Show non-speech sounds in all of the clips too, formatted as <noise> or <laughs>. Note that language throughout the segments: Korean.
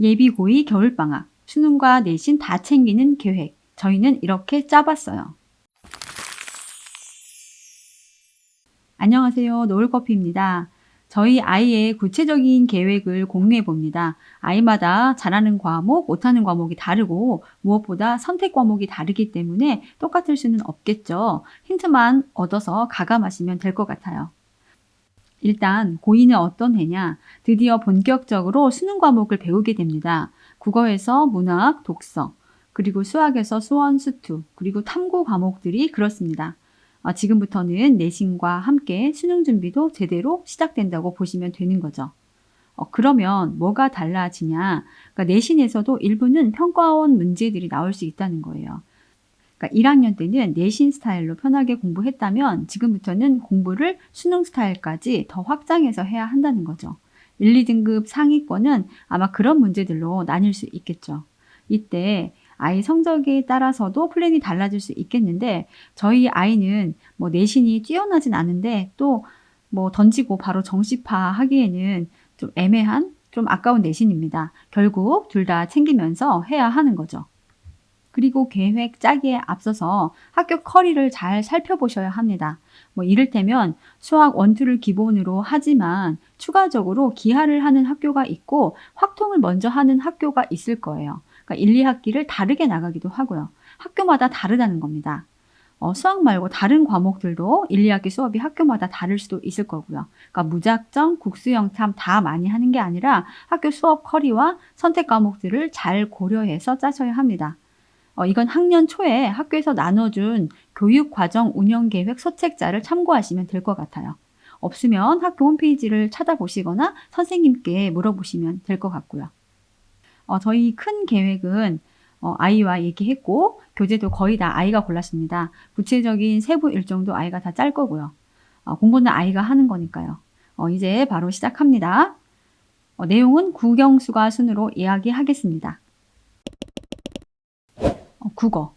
예비 고2 겨울방학, 수능과 내신 다 챙기는 계획. 저희는 이렇게 짜봤어요. 안녕하세요. 노을커피입니다. 저희 아이의 구체적인 계획을 공유해 봅니다. 아이마다 잘하는 과목, 못하는 과목이 다르고 무엇보다 선택 과목이 다르기 때문에 똑같을 수는 없겠죠. 힌트만 얻어서 가감하시면 될 것 같아요. 일단 고2는 어떤 해냐? 드디어 본격적으로 수능 과목을 배우게 됩니다. 국어에서 문학, 독서, 그리고 수학에서 수원, 수투, 그리고 탐구 과목들이 그렇습니다. 어, 지금부터는 내신과 함께 수능 준비도 제대로 시작된다고 보시면 되는 거죠. 어, 그러면 뭐가 달라지냐? 그러니까 내신에서도 일부는 평가원 문제들이 나올 수 있다는 거예요. 그러니까 1학년 때는 내신 스타일로 편하게 공부했다면 지금부터는 공부를 수능 스타일까지 더 확장해서 해야 한다는 거죠. 1, 2등급 상위권은 아마 그런 문제들로 나뉠 수 있겠죠. 이때 아이 성적에 따라서도 플랜이 달라질 수 있겠는데 저희 아이는 뭐 내신이 뛰어나진 않은데 또 뭐 던지고 바로 정시파 하기에는 좀 애매한 좀 아까운 내신입니다. 결국 둘 다 챙기면서 해야 하는 거죠. 그리고 계획 짜기에 앞서서 학교 커리를 잘 살펴보셔야 합니다. 뭐 이를테면 수학 원투를 기본으로 하지만 추가적으로 기하를 하는 학교가 있고 확통을 먼저 하는 학교가 있을 거예요. 그러니까 1, 2학기를 다르게 나가기도 하고요. 학교마다 다르다는 겁니다. 어, 수학 말고 다른 과목들도 1, 2학기 수업이 학교마다 다를 수도 있을 거고요. 그러니까 무작정 국수영탐 다 많이 하는 게 아니라 학교 수업 커리와 선택 과목들을 잘 고려해서 짜셔야 합니다. 어, 이건 학년 초에 학교에서 나눠준 교육과정 운영계획 소책자를 참고하시면 될 것 같아요. 없으면 학교 홈페이지를 찾아보시거나 선생님께 물어보시면 될 것 같고요. 어, 저희 큰 계획은 어, 아이와 얘기했고 교재도 거의 다 아이가 골랐습니다. 구체적인 세부 일정도 아이가 다 짤 거고요. 어, 공부는 아이가 하는 거니까요. 어, 이제 바로 시작합니다. 어, 내용은 국영수가 순으로 이야기하겠습니다. 어, 국어.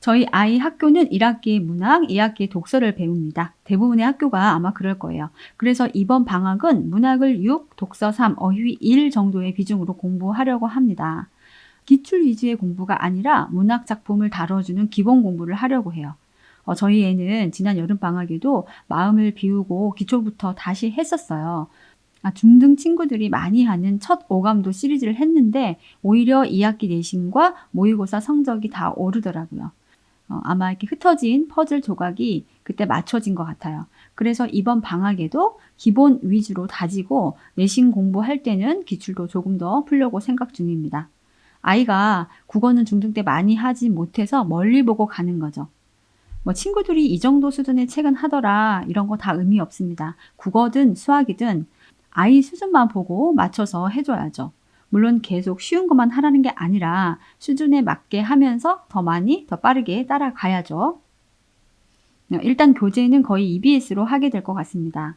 저희 아이 학교는 1학기 문학, 2학기 독서를 배웁니다. 대부분의 학교가 아마 그럴 거예요. 그래서 이번 방학은 문학을 6, 독서 3, 어휘 1 정도의 비중으로 공부하려고 합니다. 기출 위주의 공부가 아니라 문학 작품을 다뤄주는 기본 공부를 하려고 해요. 어, 저희 애는 지난 여름 방학에도 마음을 비우고 기초부터 다시 했었어요. 아, 중등 친구들이 많이 하는 첫 오감도 시리즈를 했는데 오히려 2학기 내신과 모의고사 성적이 다 오르더라고요. 어, 아마 이렇게 흩어진 퍼즐 조각이 그때 맞춰진 것 같아요. 그래서 이번 방학에도 기본 위주로 다지고 내신 공부할 때는 기출도 조금 더 풀려고 생각 중입니다. 아이가 국어는 중등 때 많이 하지 못해서 멀리 보고 가는 거죠. 뭐 친구들이 이 정도 수준의 책은 하더라 이런 거 다 의미 없습니다. 국어든 수학이든 아이 수준만 보고 맞춰서 해줘야죠. 물론 계속 쉬운 것만 하라는 게 아니라 수준에 맞게 하면서 더 많이, 더 빠르게 따라가야죠. 일단 교재는 거의 EBS로 하게 될 것 같습니다.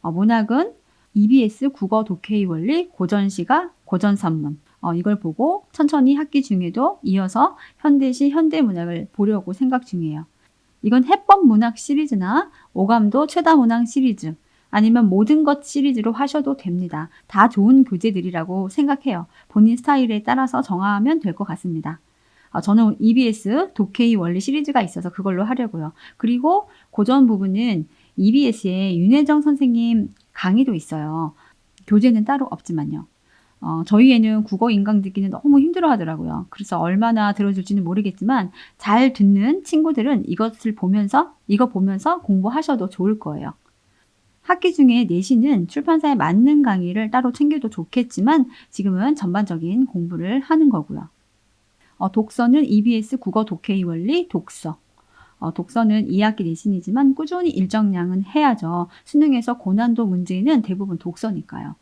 어, 문학은 EBS 국어 독해의 원리, 고전시가, 고전산문. 어, 이걸 보고 천천히 학기 중에도 이어서 현대시, 현대문학을 보려고 생각 중이에요. 이건 해법 문학 시리즈나 오감도 최다 문학 시리즈, 아니면 모든 것 시리즈로 하셔도 됩니다. 다 좋은 교재들이라고 생각해요. 본인 스타일에 따라서 정하면 될 것 같습니다. 어, 저는 EBS 독해의 원리 시리즈가 있어서 그걸로 하려고요. 그리고 고전 부분은 EBS에 윤혜정 선생님 강의도 있어요. 교재는 따로 없지만요. 어, 저희 애는 국어 인강 듣기는 너무 힘들어 하더라고요. 그래서 얼마나 들어줄지는 모르겠지만 잘 듣는 친구들은 이것을 보면서, 이거 보면서 공부하셔도 좋을 거예요. 학기 중에 내신은 출판사에 맞는 강의를 따로 챙겨도 좋겠지만 지금은 전반적인 공부를 하는 거고요. 어, 독서는 EBS 국어 독해의 원리 독서. 어, 독서는 2학기 내신이지만 꾸준히 일정량은 해야죠. 수능에서 고난도 문제는 대부분 독서니까요.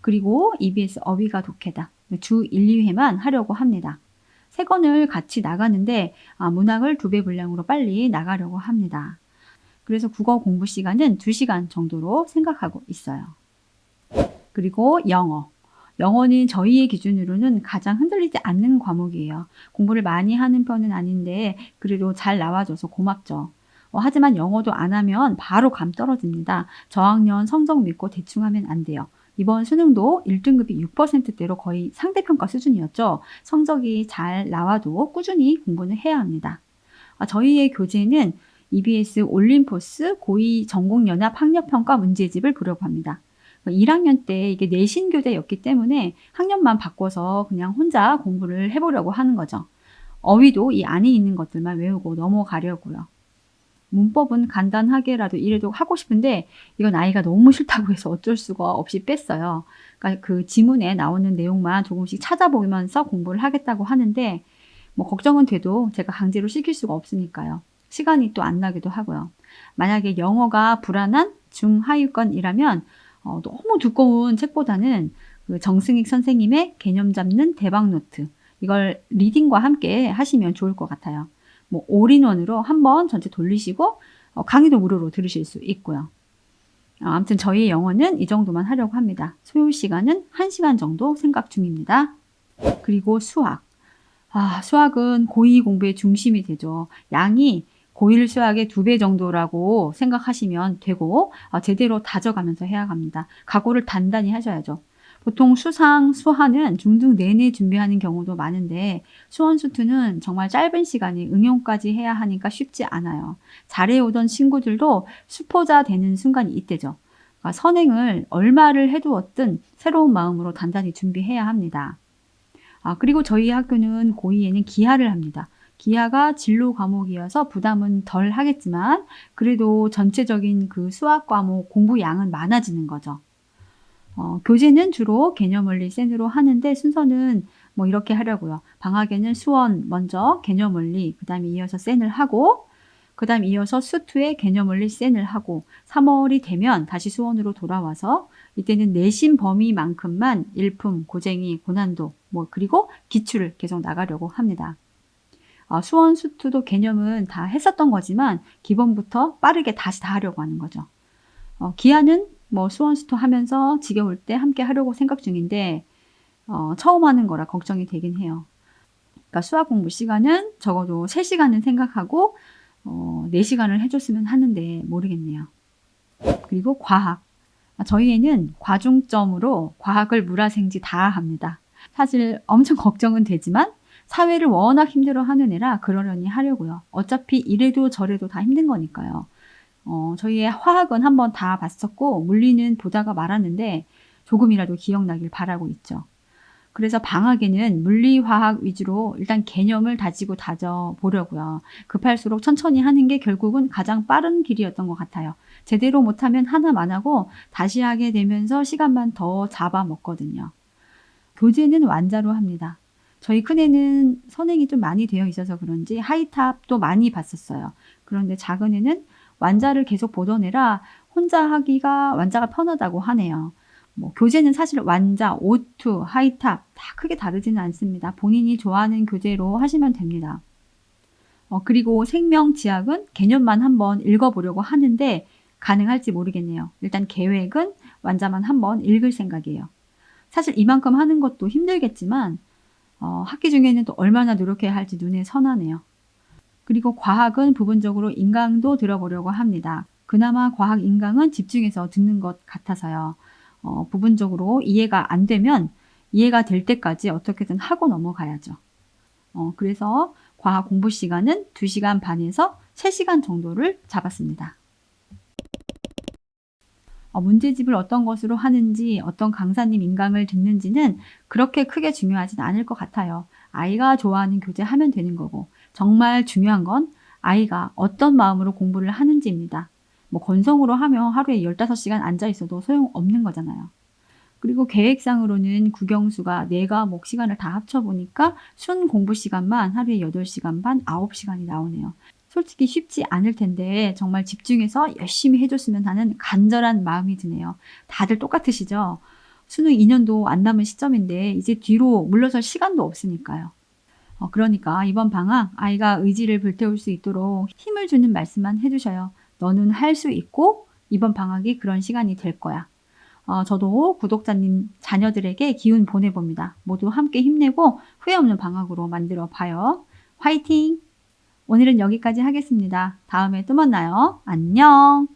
그리고 EBS 어휘가 독해다. 주 1, 2회만 하려고 합니다. 세 권을 같이 나가는데 아, 문학을 두 배 분량으로 빨리 나가려고 합니다. 그래서 국어 공부 시간은 2시간 정도로 생각하고 있어요. 그리고 영어. 영어는 저희의 기준으로는 가장 흔들리지 않는 과목이에요. 공부를 많이 하는 편은 아닌데 그래도 잘 나와줘서 고맙죠. 어, 하지만 영어도 안 하면 바로 감 떨어집니다. 저학년 성적 믿고 대충 하면 안 돼요. 이번 수능도 1등급이 6%대로 거의 상대평가 수준이었죠. 성적이 잘 나와도 꾸준히 공부는 해야 합니다. 아, 저희의 교재는 EBS 올림포스 고2 전공연합 학력평가 문제집을 보려고 합니다. 1학년 때 이게 내신 교재였기 때문에 학년만 바꿔서 그냥 혼자 공부를 해보려고 하는 거죠. 어휘도 이 안에 있는 것들만 외우고 넘어가려고요. 문법은 간단하게라도 이래도 하고 싶은데 이건 아이가 너무 싫다고 해서 어쩔 수가 없이 뺐어요. 그러니까 그 지문에 나오는 내용만 조금씩 찾아보면서 공부를 하겠다고 하는데 뭐 걱정은 돼도 제가 강제로 시킬 수가 없으니까요. 시간이 또 안 나기도 하고요. 만약에 영어가 불안한 중하위권이라면 어, 너무 두꺼운 책보다는 그 정승익 선생님의 개념 잡는 대박 노트 이걸 리딩과 함께 하시면 좋을 것 같아요. 뭐 올인원으로 한번 전체 돌리시고 어, 강의도 무료로 들으실 수 있고요. 어, 아무튼 저희 영어는 이 정도만 하려고 합니다. 소요 시간은 1시간 정도 생각 중입니다. 그리고 수학. 아, 수학은 고2 공부의 중심이 되죠. 양이 고1 수학의 두 배 정도라고 생각하시면 되고 어, 제대로 다져가면서 해야 합니다. 각오를 단단히 하셔야죠. 보통 수상, 수하는 중등 내내 준비하는 경우도 많은데 수원수투는 정말 짧은 시간에 응용까지 해야 하니까 쉽지 않아요. 잘해오던 친구들도 수포자 되는 순간이 이때죠. 그러니까 선행을 얼마를 해두었든 새로운 마음으로 단단히 준비해야 합니다. 아, 그리고 저희 학교는 고2에는 기하를 합니다. 기하가 진로 과목이어서 부담은 덜 하겠지만 그래도 전체적인 그 수학 과목 공부 양은 많아지는 거죠. 어, 교재는 주로 개념 원리 센으로 하는데 순서는 뭐 이렇게 하려고요. 방학에는 수원 먼저 개념 원리, 그 다음에 이어서 센을 하고, 그 다음 이어서 수투에 개념 원리 센을 하고, 3월이 되면 다시 수원으로 돌아와서 이때는 내신 범위만큼만 일품, 고쟁이, 고난도, 뭐 그리고 기출을 계속 나가려고 합니다. 어, 수원 수투도 개념은 다 했었던 거지만 기본부터 빠르게 다시 다 하려고 하는 거죠. 어, 기한은 뭐 수원 수투 하면서 지겨울 때 함께 하려고 생각 중인데 어, 처음 하는 거라 걱정이 되긴 해요. 그러니까 수학 공부 시간은 적어도 3시간은 생각하고 어, 4시간을 해줬으면 하는데 모르겠네요. 그리고 과학. 아, 저희에는 과중점으로 과학을 물화생지 다 합니다. 사실 엄청 <laughs> 걱정은 되지만 사회를 워낙 힘들어 하는 애라 그러려니 하려고요. 어차피 이래도 저래도 다 힘든 거니까요. 어, 저희의 화학은 한번 다 봤었고, 물리는 보다가 말았는데, 조금이라도 기억나길 바라고 있죠. 그래서 방학에는 물리 화학 위주로 일단 개념을 다지고 다져 보려고요. 급할수록 천천히 하는 게 결국은 가장 빠른 길이었던 것 같아요. 제대로 못하면 하나만 하고 다시 하게 되면서 시간만 더 잡아먹거든요. 교재는 완자로 합니다. 저희 큰애는 선행이 좀 많이 되어 있어서 그런지 하이탑도 많이 봤었어요. 그런데 작은 애는 완자를 계속 보던 애라 혼자 하기가 완자가 편하다고 하네요. 뭐 교재는 사실 완자, 오투, 하이탑 다 크게 다르지는 않습니다. 본인이 좋아하는 교재로 하시면 됩니다. 어, 그리고 생명지학은 개념만 한번 읽어보려고 하는데 가능할지 모르겠네요. 일단 계획은 완자만 한번 읽을 생각이에요. 사실 이만큼 하는 것도 힘들겠지만 어, 학기 중에는 또 얼마나 노력해야 할지 눈에 선하네요. 그리고 과학은 부분적으로 인강도 들어보려고 합니다. 그나마 과학 인강은 집중해서 듣는 것 같아서요. 어, 부분적으로 이해가 안 되면 이해가 될 때까지 어떻게든 하고 넘어가야죠. 어, 그래서 과학 공부 시간은 2시간 반에서 3시간 정도를 잡았습니다. 어, 문제집을 어떤 것으로 하는지, 어떤 강사님 인강을 듣는지는 그렇게 크게 중요하진 않을 것 같아요. 아이가 좋아하는 교재 하면 되는 거고, 정말 중요한 건 아이가 어떤 마음으로 공부를 하는지입니다. 뭐 건성으로 하면 하루에 15시간 앉아 있어도 소용없는 거잖아요. 그리고 계획상으로는 국영수가 4과목 시간을 다 합쳐보니까 순 공부 시간만 하루에 8시간 반, 9시간이 나오네요. 솔직히 쉽지 않을 텐데 정말 집중해서 열심히 해줬으면 하는 간절한 마음이 드네요. 다들 똑같으시죠? 수능 2년도 안 남은 시점인데 이제 뒤로 물러설 시간도 없으니까요. 어, 그러니까 이번 방학 아이가 의지를 불태울 수 있도록 힘을 주는 말씀만 해주셔요. 너는 할 수 있고 이번 방학이 그런 시간이 될 거야. 어, 저도 구독자님 자녀들에게 기운 보내봅니다. 모두 함께 힘내고 후회 없는 방학으로 만들어 봐요. 화이팅! 오늘은 여기까지 하겠습니다. 다음에 또 만나요. 안녕!